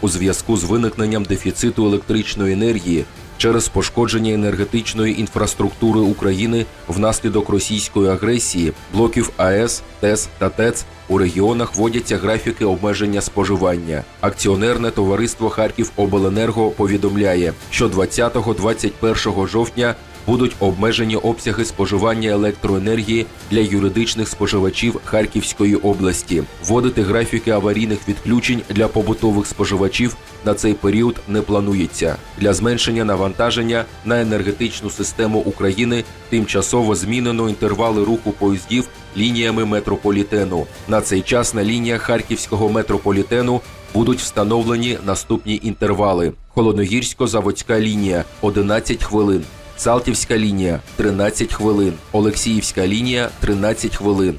у зв'язку з виникненням дефіциту електричної енергії через пошкодження енергетичної інфраструктури України внаслідок російської агресії, блоків АЕС, ТЕС та ТЕЦ у регіонах вводяться графіки обмеження споживання. Акціонерне товариство Харківобленерго повідомляє, що 20-21 жовтня будуть обмежені обсяги споживання електроенергії для юридичних споживачів Харківської області. Вводити графіки аварійних відключень для побутових споживачів на цей період не планується. Для зменшення навантаження на енергетичну систему України тимчасово змінено інтервали руху поїздів лініями метрополітену. На цей час на лініях Харківського метрополітену будуть встановлені наступні інтервали: Холодногірсько-Заводська лінія 11 хвилин. Салтівська лінія 13 хвилин, Олексіївська лінія 13 хвилин,